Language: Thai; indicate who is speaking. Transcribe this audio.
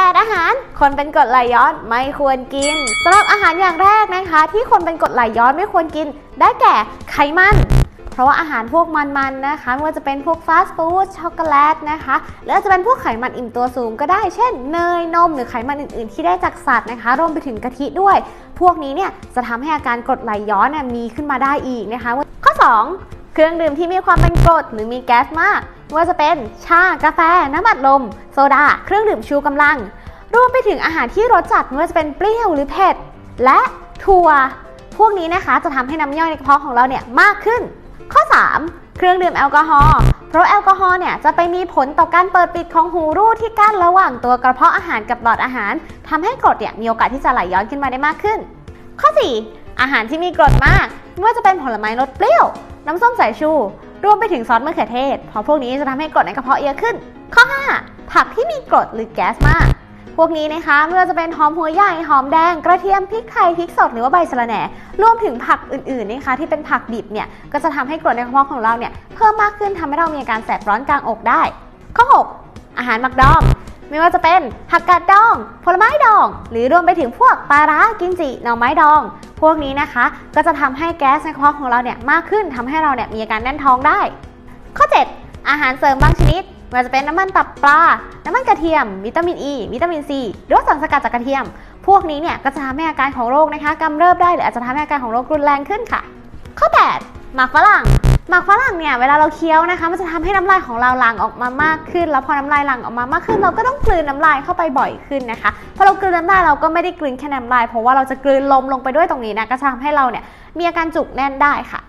Speaker 1: 8อาหารคนเป็นกรดไหลย้อนไม่ควรกินสำหรับอาหารอย่างแรกนะคะ ที่คนเป็นกรดไหลย้อนไม่ควรกิน ได้แก่ไขมันเพราะว่าอาหารพวกมันๆนะคะไม่ว่าจะเป็นพวกฟาสต์ฟู้ดช็อกโกแลตนะคะหรืออาจจะเป็นพวกไขมันอิ่มตัวสูงก็ได้เช่นเนยนม หรือไขมันอื่นๆ ที่ได้จากสัตว์นะคะ รวมไปถึงกะทิด้วย พวกนี้เนี่ยจะทำให้อาการกรดไหลย้อนเนี่ยมีขึ้นมาได้อีกนะคะ ข้อ 2 เครื่องดื่มที่มีความเป็นกรดหรือมีแก๊สมาก ว่าจะเป็นชากาแฟ น้ำอัดลม โซดา เครื่องดื่มชูกำลัง รวมไปถึงอาหารที่รสจัดไม่ว่าจะเป็นเปรี้ยวหรือเผ็ด และถั่ว พวกนี้นะคะจะทำให้น้ำย่อยในกระเพาะของเราเนี่ยมากขึ้น ข้อ 3 เครื่องดื่มแอลกอฮอล์เพราะแอลกอฮอล์เนี่ยจะไปมีผลต่อการเปิดปิดของหูรูดที่กั้นระหว่างตัวกระเพาะอาหารกับหลอดอาหารทำให้กรดเนี่ยมีโอกาสที่จะไหลย้อนขึ้นมาได้มากขึ้น ข้อ 4 อาหารที่มีกรดมากไม่ว่าจะเป็นผลไม้รสเปรี้ยว น้ำส้มสายชู รวมไปถึงซอสมะเขือเทศ เพราะพวกนี้จะทำให้กรดในกระเพาะเยอะขึ้น ข้อ 5 ผักที่มีกรดหรือแก๊สมาก พวกนี้นะคะไม่ว่าจะเป็นหอมหัวใหญ่หอมแดง กระเทียมพริกไทยพริกสดหรือว่าใบสะระแหน่ รวมถึงผักอื่นๆนะคะที่เป็นผักดิบเนี่ยก็จะทำให้กรดในกระเพาะของเราเนี่ยเพิ่มมากขึ้นทำให้เรามีอาการแสบร้อนกลางอกได้ ข้อ 6 อาหารหมักดอง ไม่ว่าจะเป็นผักกาดดอง ผลไม้ดอง หรือรวมไปถึงพวกปลาร้ากิมจิหน่อไม้ดอง พวกนี้นะคะ ก็จะทำให้แก๊สในกระเพาะของเราเนี่ยมากขึ้นทำให้เราเนี่ยมีอาการแน่นท้องได้ ข้อ 7 อาหารเสริมบางชนิดไม่ว่าจะเป็นน้ำมันตับปลา น้ำมันกระเทียม วิตามินอ e, ีวิตามินซีหรือว่าสารสกัดจากกระเทียม พวกนี้เนี่ยก็จะทำให้อาการของโรคนะคะกำเริบได้หรืออาจจะทำให้อาการของโรครุนแรงขึ้นค่ะ ข้อ 8 หมากฝรั่ง หมากฝรั่งเนี่ยเวลาเราเคี้ยวนะคะ มันจะทำให้น้ำลายของเราหลั่งออกมามากขึ้น แล้วพอน้ำลายหลั่งออกมามากขึ้น เราก็ต้องกลืนน้ำลายเข้าไปบ่อยขึ้นนะคะพอเรากลืนน้ำลายเราก็ไม่ได้กลืนแค่น้ำลาย เพราะว่าเราจะกลืนลมลงไปด้วยตรงนี้นะก็จะทำให้เราเนี่ยมีอาการจุกแน่นได้ค่ะ